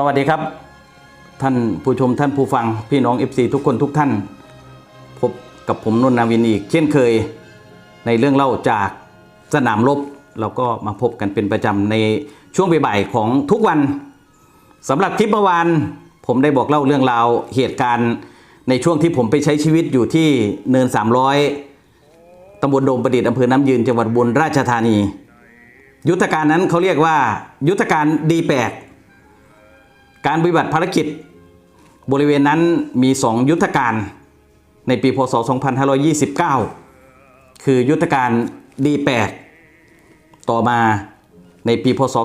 สวัสดีครับ ท่านผู้ชมท่านผู้ฟังพี่น้อง FC ทุกคนทุกท่าน พบกับผมนนนาวินอีก เช่นเคยในเรื่องเล่าจากสนามรบเราก็มาพบกันเป็นประจำในช่วงบ่ายๆของทุกวันสำหรับคลิปเมื่อวานผมได้บอกเล่าเรื่องราวเหตุการณ์ในช่วงที่ผมไปใช้ชีวิตอยู่ที่เนิน 300ตำบลโดมประดิษฐ์อำเภอน้ำยืนจังหวัดอุบลราชธานี ยุทธการนั้นเขาเรียกว่า ยุทธการดีแปด การปฏิบัติภารกิจ บริเวณนั้นมี 2 ยุทธการในปีพศ 2529 คือยุทธการ D8 ต่อมาในปีพศ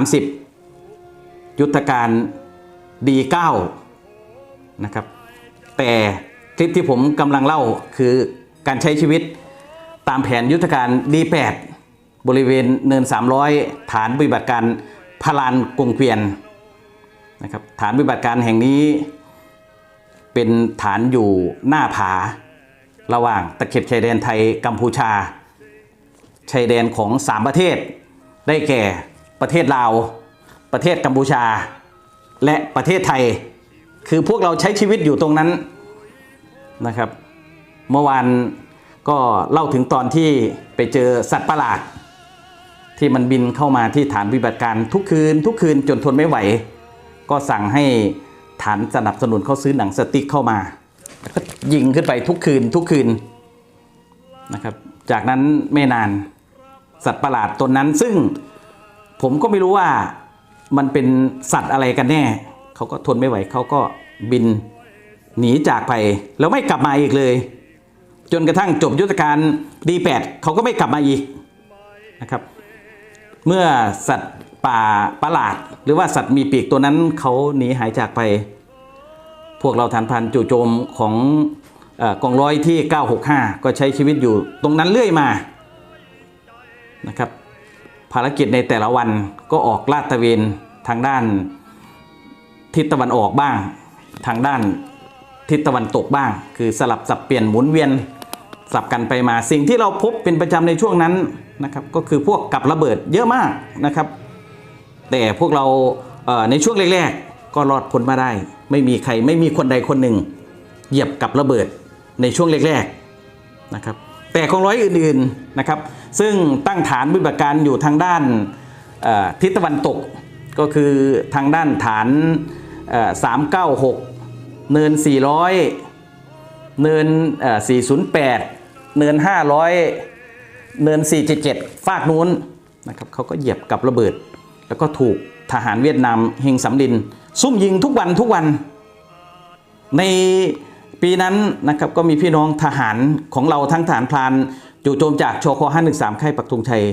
2530 ยุทธการ D9 นะครับ แต่คลิปที่ผมกำลังเล่าคือการใช้ชีวิตตามแผนยุทธการ D8 บริเวณเนิน 300 ฐานปฏิบัติการพลานกงเกวียน นะครับฐานปฏิบัติการแห่งนี้ เป็นฐานอยู่หน้าผา ระหว่างตะเข็บชายแดนไทยกัมพูชา ชายแดนของ 3 ประเทศ ได้แก่ประเทศลาว ประเทศกัมพูชา และประเทศไทย คือพวกเราใช้ชีวิตอยู่ตรงนั้นนะครับ เมื่อวานก็เล่าถึงตอนที่ไปเจอสัตว์ประหลาด ที่มันบินเข้ามาที่ฐานปฏิบัติการทุกคืน ทุกคืนจนทนไม่ไหว ก็สั่งให้ฐานสนับสนุนเขาซื้อหนังสติ๊กเข้ามาแล้วก็ยิงขึ้นไปทุกคืนทุกคืนนะครับ จากนั้นไม่นานสัตว์ประหลาดตนนั้น ซึ่งผมก็ไม่รู้ว่ามันเป็นสัตว์อะไรกันแน่ เขาก็ทนไม่ไหวเขาก็บินหนีจากไปแล้วไม่กลับมาอีกเลย จนกระทั่งจบยุทธการดีแปดเขาก็ไม่กลับมาอีกนะครับ เมื่อสัตว์ ป่าประหลาด หรือว่าสัตว์มีปีกตัวนั้นเขาหนีหายจากไป พวกเราฐานพันจู่โจมของอกองร้อยที่ 965 ก็ใช้ชีวิตอยู่ตรงนั้นเรื่อยมานะครับภารกิจในแต่ละวันก็ออกลาดตระเวนทางด้านทิศตะวันออกบ้าง ทางด้านทิศตะวันตกบ้าง คือสลับสับเปลี่ยนหมุนเวียนสับกันไปมาสิ่งที่เราพบเป็นประจำในช่วงนั้นนะครับก็คือพวกกับระเบิดเยอะมากนะครับ แต่พวกเราในช่วงแรกๆก็รอดพ้นมาได้ ไม่มีใครไม่มีคนใดคนหนึ่ง เหยียบกับระเบิดในช่วงแรกๆนะครับแต่ของร้อยอื่นๆนะครับ ซึ่งตั้งฐานปฏิบัติการอยู่ทางด้านทิศตะวันตกก็คือทางด้านฐานสามเก้าหกเนิน 400 เนินเอ่อ408 เนิน 500 เนิน 477ฟากนู้นนะครับเขาก็เหยียบกับระเบิด แล้วก็ถูกทหารเวียดนามเฮงสำลิน ซุ่มยิงทุกวันทุกวัน ในปีนั้นนะครับก็มีพี่น้องทหารของเราทั้งทหารพรานจู่โจมจากชค513ค่ายปักธงชัย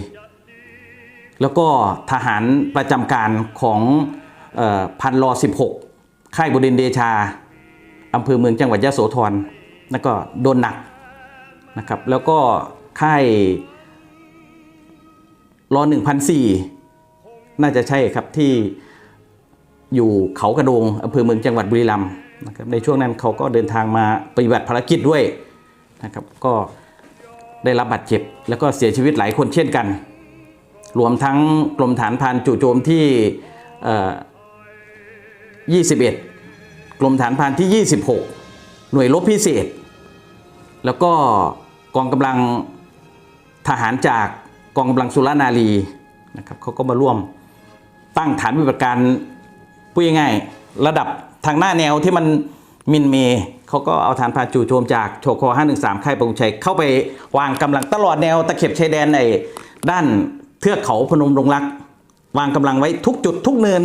แล้วก็ทหารประจำการของออพันรอ16 ค่ายบดินเดชาอำเภอเมืองจังหวัดยะโสธรแล้วก็โดนหนักนะครับแล้วก็ค่ายรอ1,004 น่าจะใช่ครับที่อยู่เขากระโดงอำเภอเมืองจังหวัดบุรีรัมย์นะครับในช่วงนั้นเขาก็เดินทางมาปฏิบัติภารกิจด้วยนะครับก็ได้รับบาดเจ็บ แล้วก็เสียชีวิตหลายคนเช่นกัน รวมทั้งกรมฐานพรานจู่โจมที่ 21 กรมฐานพรานที่ 26 หน่วยรบพิเศษ แล้วก็กองกำลังทหารจากกองกำลังสุรนารีนะครับเขาก็มาร่วม ตั้งฐานปฏิบัติการพูดง่ายๆระดับทางหน้าแนวที่มันมินเมเขาก็เอาฐานพานจู่โจมจากโชคอ513 ค่ายปงชัยเข้าไปวางกำลังตลอดแนวตะเข็บชายแดนในด้านเทือกเขาพนมรงรัก วางกำลังไว้ทุกจุดทุกเนิน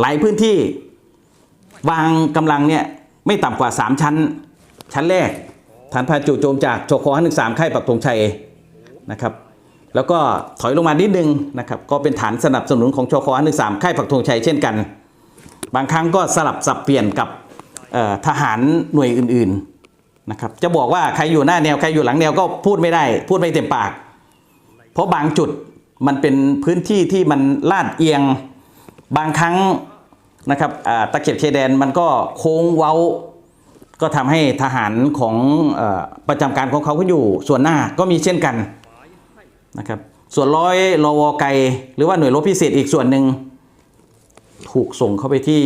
หลายพื้นที่วางกำลังเนี่ยไม่ต่ำกว่า 3 ชั้น ชั้นแรกฐานพาจู่โจมจากโชคอ113 ค่ายปักธงชัยนะครับ แล้วก็ถอยลงมานิดนึงนะครับก็เป็นฐานสนับสนุนของโชคอ113ค่ายปักธงชัยเช่นกัน บางครั้งก็สลับสับเปลี่ยนกับทหารหน่วยอื่นๆนะครับจะบอกว่าใครอยู่หน้าแนวใครอยู่หลังแนวก็พูดไม่ได้ พูดไม่เต็มปาก เพราะบางจุดมันเป็นพื้นที่ที่มันลาดเอียงบางครั้งนะครับตะเข็บชายแดนมันก็โค้งเว้า ก็ทำให้ทหารของอประจำการของเขาก็อยู่ส่วนหน้าก็มีเช่นกัน นะครับ ส่วนร้อยรอวไกหรือว่าหน่วยรบพิเศษอีกส่วนหนึ่งถูกส่งเข้าไปที่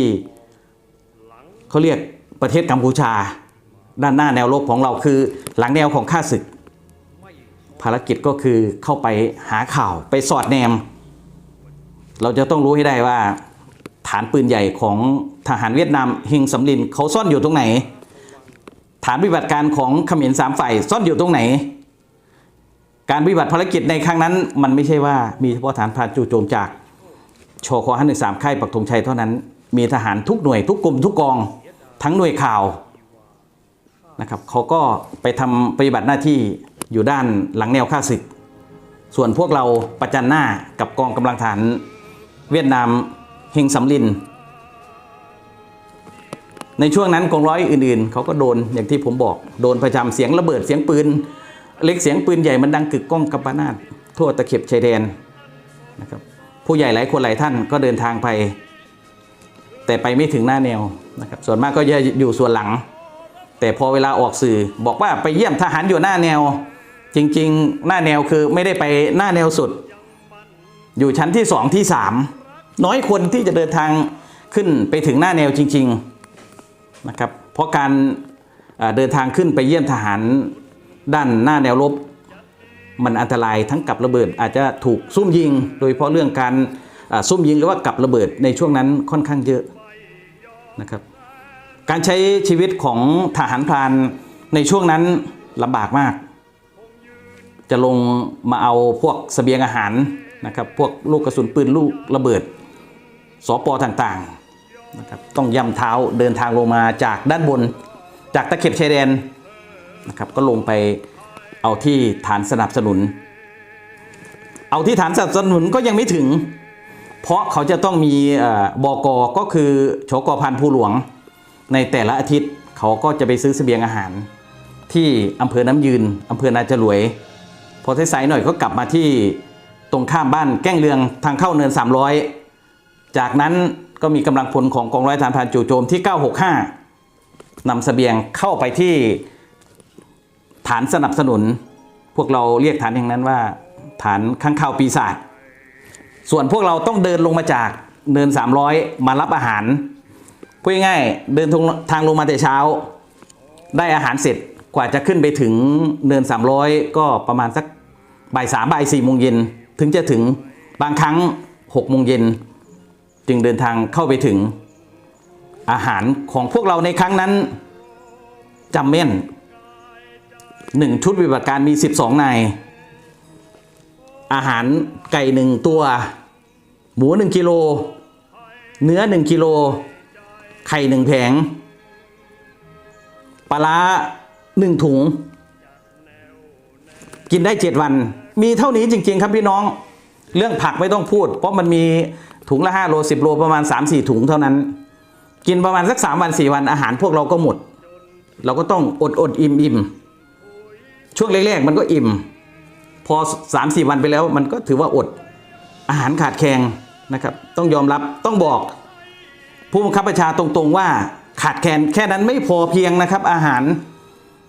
เขาเรียกประเทศกัมพูชา ด้านหน้าแนวรบของเราคือหลังแนวของข้าศึก ภารกิจก็คือเข้าไปหาข่าวไปสอดแนม เราจะต้องรู้ให้ได้ว่าฐานปืนใหญ่ของทหารเวียดนามเฮงสำลินเขาซ่อนอยู่ตรงไหน ฐานปฏิบัติการของเขมรสามฝ่ายซ่อนอยู่ตรงไหน การปฏิบัติภารกิจในครั้งนั้น มันไม่ใช่ว่ามีเฉพาะฐานพรานจู่โจมจากชคห้าหนึ่งสามค่ายปักธงชัยเท่านั้น มีทหารทุกหน่วยทุกกลุ่มทุกกองทั้งหน่วยข่าวนะครับเขาก็ไปทำปฏิบัติหน้าที่อยู่ด้านหลังแนวข้าศึก ส่วนพวกเราประจันหน้ากับกองกำลังฐานเวียดนามเฮงสำลิน ในช่วงนั้นกองร้อยอื่นๆ เขาก็โดนอย่างที่ผมบอก โดนประจำเสียงระเบิดเสียงปืน เล็กเสียงปืนใหญ่มันดังกึกก้องกัมปนาตทั่วตะเข็บชายแดนนะครับผู้ใหญ่หลายคนหลายท่านก็เดินทางไป แต่ไปไม่ถึงหน้าแนวนะครับส่วนมากก็จะอยู่ส่วนหลัง แต่พอเวลาออกสื่อบอกว่าไปเยี่ยมทหารอยู่หน้าแนว จริงๆ หน้าแนวคือไม่ได้ไปหน้าแนวสุด อยู่ชั้นที่สองที่สามน้อยคนที่จะเดินทางขึ้นไปถึงหน้าแนวจริง ๆนะครับเพราะการเดินทางขึ้นไปเยี่ยมทหาร ด้านหน้าแนวรบมันอันตรายทั้งกับระเบิด อาจจะถูกซุ่มยิง โดยเฉพาะเรื่องการซุ่มยิงหรือว่ากับระเบิดในช่วงนั้นค่อนข้างเยอะนะครับการใช้ชีวิตของทหารพรานในช่วงนั้นลำบากมาก จะลงมาเอาพวกเสบียงอาหารนะครับพวกลูกกระสุนปืนลูกระเบิดสอปอต่างๆนะครับต้องย่ำเท้าเดินทางลงมาจากด้านบน จากตะเข็บชายแดน นะครับก็ลงไปเอาที่ฐานสนับสนุน เอาที่ฐานสนับสนุนก็ยังไม่ถึง เพราะเขาจะต้องมีอ่อบกก็คือชกพันภูหลวง ในแต่ละอาทิตย์เขาก็จะไปซื้อเสบียงอาหาร ที่อำเภอน้ำยืนอำเภอนาจรวย พอสายๆหน่อยก็กลับมาที่ตรงข้ามบ้านแก้งเรืองทางเข้าเนิน 300 จากนั้นก็มีกำลังพลของกองร้อยฐานพรานจู่โจมที่ 965นำเสบียงเข้าไปที่ ฐานสนับสนุน พวกเราเรียกฐานแห่างนั้นว่า ฐานข้างข่าวปีศาจส่วนพวกเราต้องเดินลงมาจากเนิน 300 มารับอาหารพูดง่ายเดินทางลงมาแต่เช้า ได้อาหารเสร็จกว่าจะขึ้นไปถึงเนิน 300 ก็ประมาณสักบ่ายสามบ่ายสี่โมงเย็นถึงจะถึงบางครั้ง6โมงเย็นจึงเดินทางเข้าไปถึงอาหารของพวกเราในครั้งนั้นจำเม่น หนึ่งชุดปฏิบัติการมี 12 นาย อาหารไก่หนึ่งตัว หมูหนึ่งกิโล เนื้อหนึ่งกิโล ไข่หนึ่งแผง ปลาร้าหนึ่งถุง กินได้เจ็ดวัน มีเท่านี้จริง ๆ ครับพี่น้อง เรื่องผักไม่ต้องพูด เพราะมันมีถุงละห้าโลสิบโลประมาณ3ามสี่ถุงเท่านั้น กินประมาณสักสามวันสี่วันอาหารพวกเราก็หมด เราก็ต้องอดอดอิ่มอิ่ม ช่วงแรกๆมันก็อิ่ม พอสามสี่วันไปแล้ว มันก็ถือว่าอดอาหารขาดแคลนนะครับ ต้องยอมรับต้องบอก ผู้บังคับบัญชาตรงๆว่าขาดแคลนแค่นั้นไม่พอเพียงนะครับอาหาร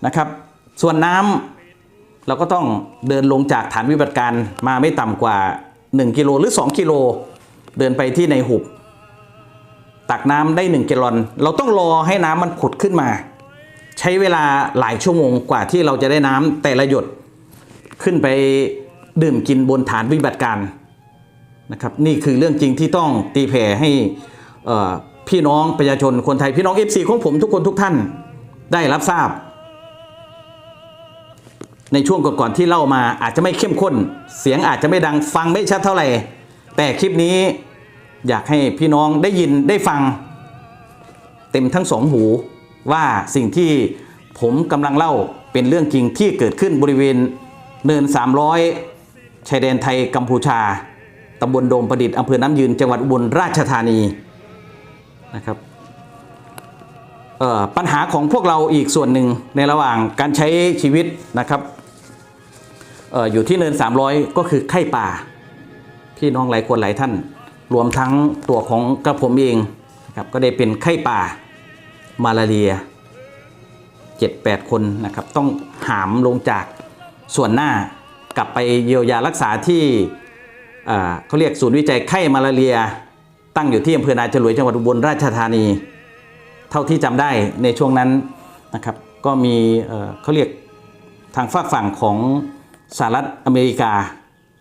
นะครับ ส่วนน้ำเราก็ต้องเดินลงจากฐานวิบัติการมาไม่ต่ำกว่า 1 กิโลหรือ 2 กิโล เดินไปที่ในหุบ ตักน้ำได้1กิโลนเราต้องรอให้น้ำมันผุดขึ้นมา ใช้เวลาหลายชั่วโมงกว่าที่เราจะได้น้ำแต่ละหยดขึ้นไปดื่มกินบนฐานปฏิบัติการนะครับนี่คือเรื่องจริงที่ต้องตีแผ่ให้พี่น้องประชาชนคนไทยพี่น้อง FC ของผมทุกคนทุกท่านได้รับทราบ ในช่วงก่อนๆที่เล่ามาอาจจะไม่เข้มข้น เสียงอาจจะไม่ดังฟังไม่ชัดเท่าไหร่ แต่คลิปนี้อยากให้พี่น้องได้ยินได้ฟัง เต็มทั้งสองหู ว่าสิ่งที่ผมกำลังเล่าเป็นเรื่องจริงที่เกิดขึ้นบริเวณเนิน 300 ชายแดนไทยกัมพูชาตำบลโดมประดิษฐ์อำเภอน้ำยืน จังหวัดอุบลราชธานีนะครับปัญหาของพวกเราอีกส่วนหนึ่งในระหว่างการใช้ชีวิตนะครับอออยู่ที่เนิน 300 ก็คือไข้ป่า พี่น้องหลายคนหลายท่าน รวมทั้งตัวของกระผมเองนะครับก็ได้เป็นไข้ป่า มาลาเรีย7-8 คนนะครับ ต้องหามลงจากส่วนหน้ากลับไปเยียวยารักษาที่เขาเรียกศูนย์วิจัยไข้มาลาเรีย ตั้งอยู่ที่อำเภอนาจรวยจังหวัดอุบลราชธานี เท่าที่จำได้ในช่วงนั้นนะครับ ก็มีเขาเรียกทางฝากฝั่งของสหรัฐอเมริกา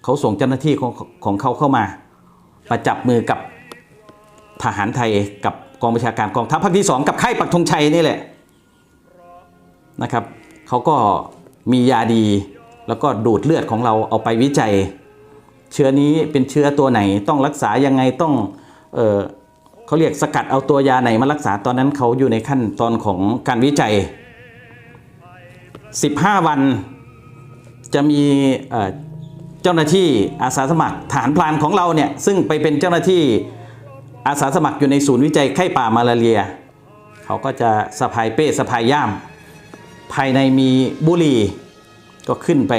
เขาส่งเจ้าหน้าที่ของของเขาเข้ามามาจับมือกับทหารไทยกับ องบัญชาการกองทัพภาคที่สองกับค่ายปักธงชัยนี่แหละนะครับเขาก็มียาดี แล้วก็ดูดเลือดของเราเอาไปวิจัย เชื้อนี้เป็นเชื้อตัวไหนต้องรักษายังไงต้องเออเขาเรียกสกัดเอาตัวยาไหนมารักษาตอนนั้นเขาอยู่ในขั้นตอนของการวิจัย 15 วันจะมีเจ้าหน้าที่อาสาสมัครฐานพรานของเราเนี่ยซึ่งไปเป็นเจ้าหน้าที่ อาสาสมัครอยู่ในศูนย์วิจัยไข้ป่ามาลาเรีย เขาก็จะสะพายเป้สะพายย่าม ภายในมีบุหรี่ก็ขึ้นไป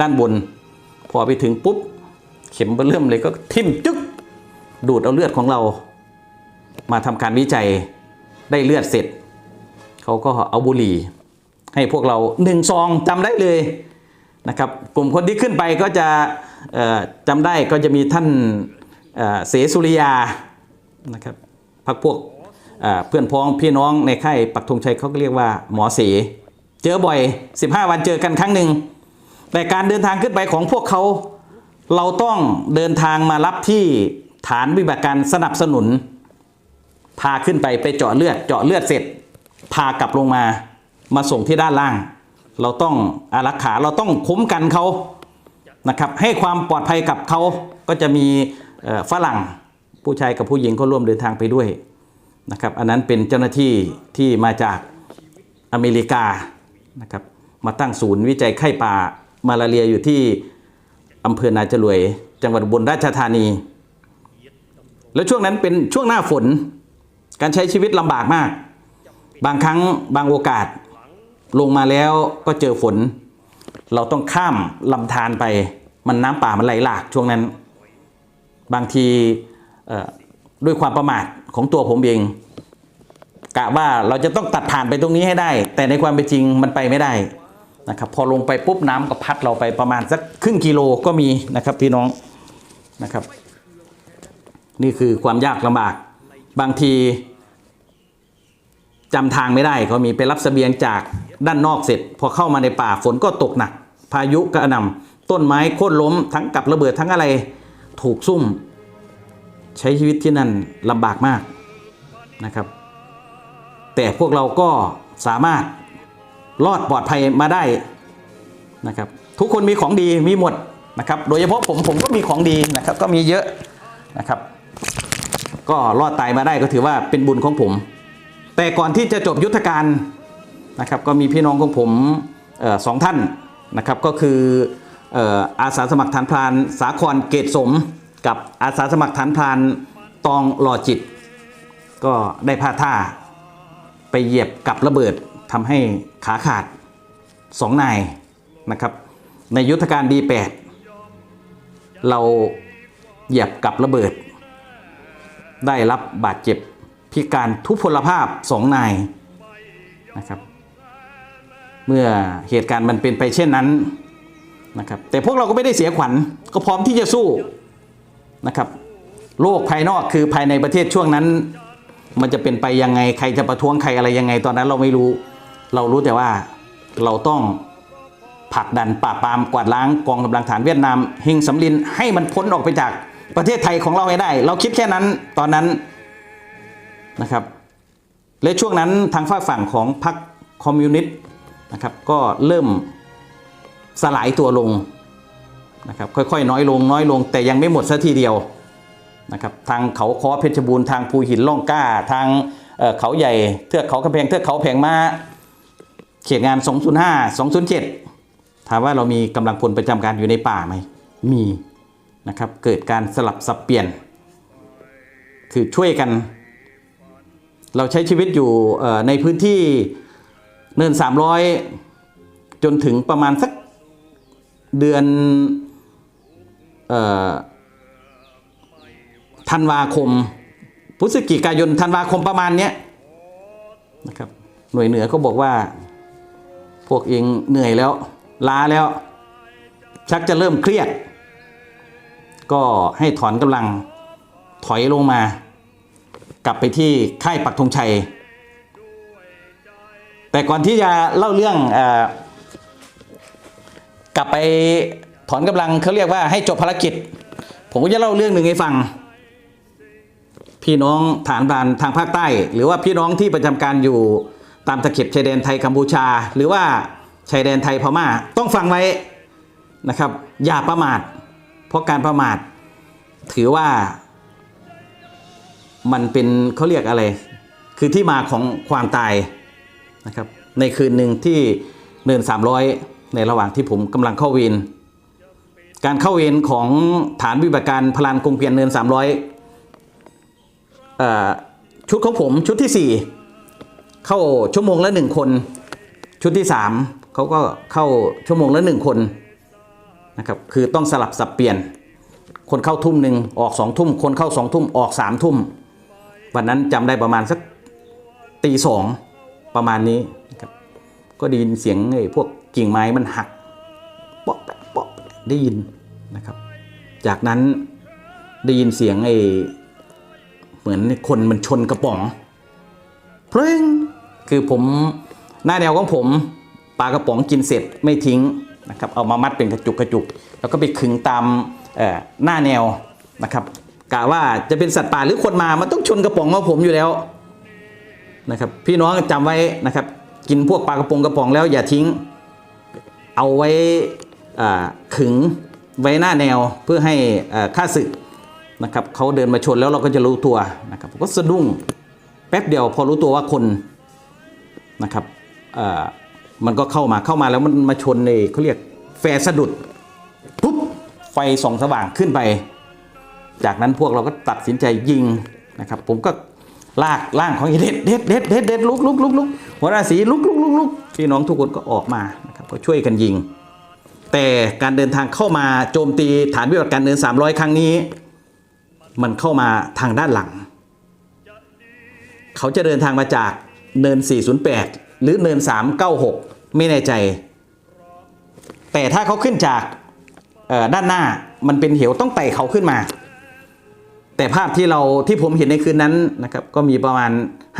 ด้านบน พอไปถึงปุ๊บ เข็มเบิ่มเลยก็ทิ่มจึ๊กดูดเอาเลือดของเรา มาทำการวิจัยได้เลือดเสร็จ เขาก็เอาบุหรี่ ให้พวกเราหนึ่งซองจำได้เลยนะครับ กลุ่มคนที่ขึ้นไปก็จะจำได้ก็จะมีท่านเอ่อเสสุริยา นะครับพักพวกเพื่อนพ้องพี่น้องในค่ายปักธงชัยเขาก็เรียกว่าหมอเสเจอบ่อย 15 วันเจอกันครั้งหนึ่งแต่การเดินทางขึ้นไปของพวกเขา เราต้องเดินทางมารับที่ฐานวิบัติการสนับสนุน พาขึ้นไปไปเจาะเลือดเจาะเลือดเสร็จ พากลับลงมามาส่งที่ด้านล่าง เราต้องอารักขาเราต้องคุ้มกันเขานะครับ ให้ความปลอดภัยกับเขาก็จะมีฝรั่ง ผู้ชายกับผู้หญิงก็ร่วมเดินทางไปด้วยนะครับอันนั้นเป็นเจ้าหน้าที่ที่มาจากอเมริกานะครับมาตั้งศูนย์วิจัยไข้ป่ามาลาเรียอยู่ที่อำเภอนาจรวย จังหวัดอุบลราชธานี แล้วช่วงนั้นเป็นช่วงหน้าฝน การใช้ชีวิตลำบากมาก บางครั้งบางโอกาสลงมาแล้วก็เจอฝน เราต้องข้ามลำธารไป มันน้ำป่ามันไหลหลากช่วงนั้น บางที ด้วยความประมาทของตัวผมเองกะว่าเราจะต้องตัดผ่านไปตรงนี้ให้ได้ แต่ในความเป็นจริงมันไปไม่ได้นะครับ พอลงไปปุ๊บน้ำก็พัดเราไปประมาณสักครึ่งกิโลก็มีนะครับพี่น้องนะครับ นี่คือความยากลำบากบางทีจำทางไม่ได้ก็มีไปรับเสบียงจากด้านนอกเสร็จ พอเข้ามาในป่าฝนก็ตกหนัก พายุกระหน่ำต้นไม้โค่นล้มทั้งกับระเบิดทั้งอะไรถูกซุ่ม ใช้ชีวิตที่นั่นลำบากมากนะครับ แต่พวกเราก็สามารถรอดปลอดภัยมาได้นะครับ ทุกคนมีของดีมีหมดนะครับ โดยเฉพาะผมผมก็มีของดีนะครับ ก็มีเยอะนะครับ ก็รอดตายมาได้ก็ถือว่าเป็นบุญของผม แต่ก่อนที่จะจบยุทธการนะครับ ก็มีพี่น้องของผมออสองท่านนะครับ ก็คืออออาสาสมัครฐานพรานสาครเกตสม กับอาสาสมัครฐานพรานตองหล่อจิต ก็ได้พลาดท่า ไปเหยียบกับระเบิดทำให้ขาขาดสองนายนะครับ ในยุทธการดีแปดเราเหยียบกับระเบิด ได้รับบาดเจ็บพิการทุพพลภาพสองนายนะครับ เมื่อเหตุการณ์มันเป็นไปเช่นนั้นนะครับ แต่พวกเราก็ไม่ได้เสียขวัญก็พร้อมที่จะสู้ นะครับ โลกภายนอกคือภายในประเทศช่วงนั้น มันจะเป็นไปยังไงใครจะประท้วงใครอะไรยังไง ตอนนั้นเราไม่รู้ เรารู้แต่ว่าเราต้องผลักดันปราบปรามกวาดล้างกองกำลังฐานเวียดนามเฮงสำลินให้มันพ้นออกไปจากประเทศไทยของเราให้ได้ เราคิดแค่นั้นตอนนั้นนะครับและช่วงนั้นทางฝ่ากฝั่งของพรรคคอมมิวนิสต์นะครับก็เริ่มสลายตัวลง นะครับค่อยๆน้อยลงน้อยลงแต่ยังไม่หมดซะทีเดียวนะครับทางเขาคอเพชรบูรณ์ทางภูหินล่องกล้าทางเเขาใหญ่เทือกเขากระแพงเทือกเขาแผงมาเขตงาน 205 207 ถามว่าเรามีกำลังพลประจำการอยู่ในป่าไหมมีนะครับเกิดการสลับสับเปลี่ยน คือช่วยกัน เราใช้ชีวิตอยู่ในพื้นที่เนิน 300 จนถึงประมาณสักเดือน ธันวาคมพฤศจิกายนธันวาคมประมาณเนี้ยนะครับหน่วยเหนือก็บอกว่า พวกเองเหนื่อยแล้ว ล้าแล้ว ชักจะเริ่มเครียด ก็ให้ถอนกำลังถอยลงมา กลับไปที่ค่ายปักธงชัย แต่ก่อนที่จะเล่าเรื่องอกลับไป อนกำลังเขาเรียกว่าให้จบภารกิจ ผมก็จะเล่าเรื่องหนึ่งให้ฟัง พี่น้องฐานพรานทางภาคใต้ หรือว่าพี่น้องที่ประจำการอยู่ตามตะเข็บชายแดนไทยกัมพูชา หรือว่าชายแดนไทยพม่าต้องฟังไว้นะครับ อย่าประมาท เพราะการประมาท ถือว่ามันเป็นเขาเรียกอะไร คือที่มาของความตายนะครับ ในคืนหนึ่งที่เนิน300 ในระหว่างที่ผมกำลังเข้าเวร การเข้าเวรของฐานวิบัติการพลานกรุงเพียนเนิน300เอ่อชุดของผมชุดที่4เข้าชั่วโมงละหนึ่งคน ชุดที่3เขาก็เข้าชั่วโมงละหนึ่งคนนะครับคือต้องสลับสับเปลี่ยน คนเข้าทุ่มหนึ่งออกสองทุ่ม คนเข้าสองทุ่มออกสามทุ่ม วันนั้นจำได้ประมาณสักตีสองประมาณนี้นครับก็ได้ยินเสียงไอ้พวกกิ่งไม้มันหัก ได้ยินนะครับ จากนั้นได้ยินเสียงไอ้เหมือนคนมันชนกระป๋องเพลงคือผมหน้าแนวของผมปลากระป๋องกินเสร็จไม่ทิ้งนะครับเอามามัดเป็นกระจุกกระจุก แล้วก็ไปขึงตามหน้าแนวนะครับกะว่าจะเป็นสัตว์ป่าหรือคนมามันต้องชนกระป๋องของผมอยู่แล้วนะครับพี่น้องจำไว้นะครับ กินพวกปลากระป๋องกระป๋องแล้วอย่าทิ้ง เอาไว้ ขึงไว้หน้าแนวเพื่อให้อ่าค่าศึกนะครับเขาเดินมาชนแล้วเราก็จะรู้ตัวนะครับผมก็สะดุ้งแป๊บเดียวพอรู้ตัวว่าคนนะครับมันก็เข้ามาเข้ามาแล้วมันมาชนในเขาเรียกแฟร์สะดุดปุ๊บไฟส่องสว่างขึ้นไป จากนั้นพวกเราก็ตัดสินใจยิงนะครับ ผมก็ลากล่างของอ้เด็ดเด็ดเด็ดเด็ดเด็ดลุกลุกลุกลุกหัวราศีลุกลุกลุกลุกพี่น้องทุกคนก็ออกมานะครับก็ช่วยกันยิง แต่การเดินทางเข้ามาโจมตีฐานวิบัติการเดิน 300 ครั้งนี้ มันเข้ามาทางด้านหลัง เขาจะเดินทางมาจากเนิน 408 หรือเนิน 396 ไม่แน่ใจ แต่ถ้าเขาขึ้นจากด้านหน้ามันเป็นเหวต้องไต่เขาขึ้นมา แต่ภาพที่เราที่ผมเห็นในคืนนั้นนะครับก็มีประมาณ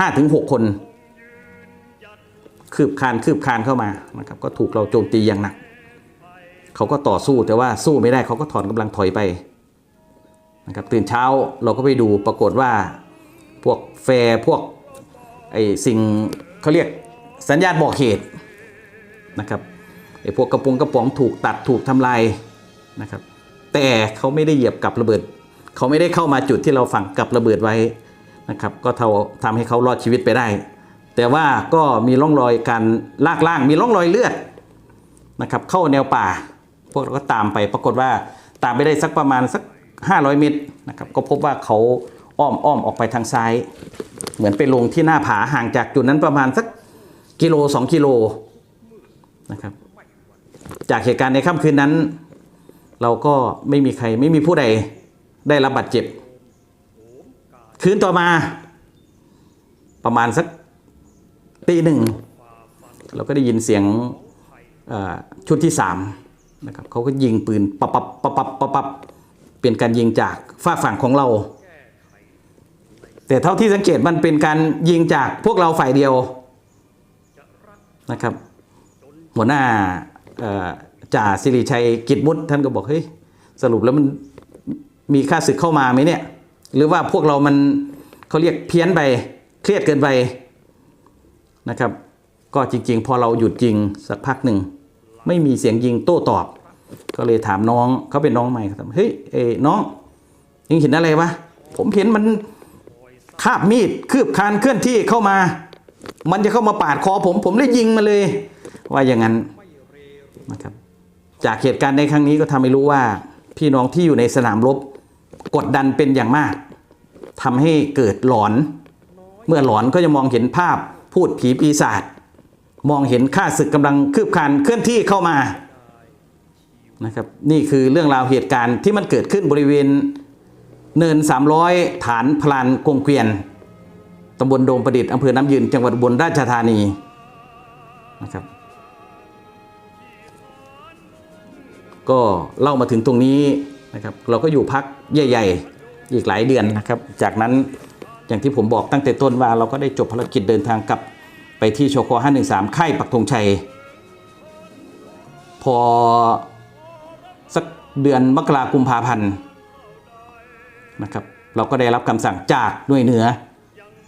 5-6 คน คืบคานคืบคานเข้ามานะครับก็ถูกเราโจมตีอย่างหนัก เขาก็ต่อสู้แต่ว่าสู้ไม่ได้เขาก็ถอนกำลังถอยไปนะครับตื่นเช้าเราก็ไปดูปรากฏว่าพวกแฟร์พวกไอสิ่งเขาเรียกสัญญาณบอกเหตุนะครับไอพวกกระปงกระป๋องถูกตัดถูกทำลายนะครับ แต่เขาไม่ได้เหยียบกับระเบิด เขาไม่ได้เข้ามาจุดที่เราฝังกับระเบิดไว้นะครับก็ท่าทำให้เขารอดชีวิตไปได้ แต่ว่าก็มีร่องรอยการลากล่างมีร่องรอยเลือดนะครับเข้าแนวป่า พวกเราก็ตามไปปรากฏว่าตามไปได้สักประมาณสัก 500 เมตรนะครับก็พบว่าเขาอ้อมอ้อมออกไปทางซ้าย เหมือนไปลงที่หน้าผาห่างจากจุดนั้นประมาณสักกิโล 2 กิโลนะครับจากเหตุการณ์ในค่ำคืนนั้น เราก็ไม่มีใครไม่มีผู้ใดได้รับบาดเจ็บ คืนต่อมาประมาณสักตีหนึ่ง เราก็ได้ยินเสียงชุดที่สาม นะครับเขาก็ยิงปืนปับปับปับปับปับปับเป็นการยิงจากฝากฝั่งของเรา แต่เท่าที่สังเกตมันเป็นการยิงจากพวกเราฝ่ายเดียวนะครับ หัวหน้าจ่าสิริชัยกิจมุตท่านก็บอกเฮ้ยสรุปแล้วมันมีค่าศึกเข้ามาไหมเนี่ย หรือว่าพวกเรามันเขาเรียกเพี้ยนไปเครียดเกินไปนะครับ ก็จริง ๆ พอเราหยุดยิงสักพักหนึ่ง ไม่มีเสียงยิงโต้ตอบ ก็เลยถามน้องเขาเป็นน้องใหม่เขาถามเฮ้ยเอ้น้องยังเห็นอะไรวะผมเห็นมันคาบมีดคืบคานเคลื่อนที่เข้ามา มันจะเข้ามาปาดคอผม ผมเลยยิงมาเลย ว่าอย่างนั้นนะครับ จากเหตุการณ์ในครั้งนี้ก็ทำให้รู้ว่า พี่น้องที่อยู่ในสนามรบกดดันเป็นอย่างมากทำให้เกิดหลอน เมื่อหลอนก็จะมองเห็นภาพพูดผีปีศาจ มองเห็นข้าศึกกำลังคืบคลานเคลื่อนที่เข้ามานะครับนี่คือเรื่องราวเหตุการณ์ที่มันเกิดขึ้นบริเวณเนิน 300 ฐานพลานกงเกวียนตำบลโดงประดิษฐ์อำเภอน้ำยืนจังหวัดอุบลราชธานีนะครับก็เล่ามาถึงตรงนี้นะครับเราก็อยู่พักใหญ่ๆ อีกหลายเดือนนะครับ จากนั้นอย่างที่ผมบอกตั้งแต่ต้นว่าเราก็ได้จบภารกิจเดินทางกลับ ไปที่ชค513 ค่ายปักธงชัย พอสักเดือนมกราคมภาพันธ์นะครับเราก็ได้รับคำสั่งจากหน่วยเหนือ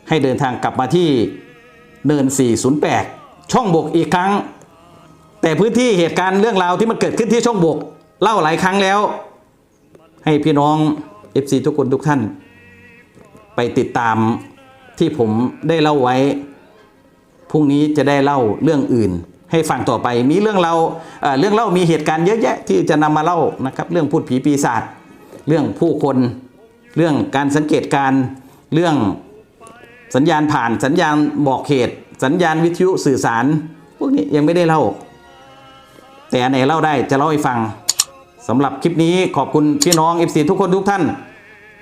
ให้เดินทางกลับมาที่เนิน 408 ช่องบกอีกครั้ง แต่พื้นที่เหตุการณ์เรื่องราวที่มันเกิดขึ้นที่ช่องบก เล่าหลายครั้งแล้ว ให้พี่น้อง FC ทุกคนทุกท่าน ไปติดตามที่ผมได้เล่าไว้ รุ่งนี้จะได้เล่าเรื่องอื่น ให้ฟังต่อไปมีเรื่องเราเเรื่องเล่ามีเหตุการณ์เยอะแยะที่จะนำมาเล่านะครับ เรื่องพูดผีปีศาจเรื่องผู้คน เรื่องการสังเกตการเรื่องสัญญาณผ่านสัญญาณบอกเหตุ สัญญาณวิทยุสื่อสาร พวกนี้ยังไม่ได้เล่า แต่อันไหนเล่าได้จะเล่าให้ฟังสำหรับคลิปนี้ขอบคุณพี่น้อง FC ทุกคนทุกท่าน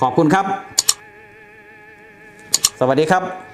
ขอบคุณครับ สวัสดีครับ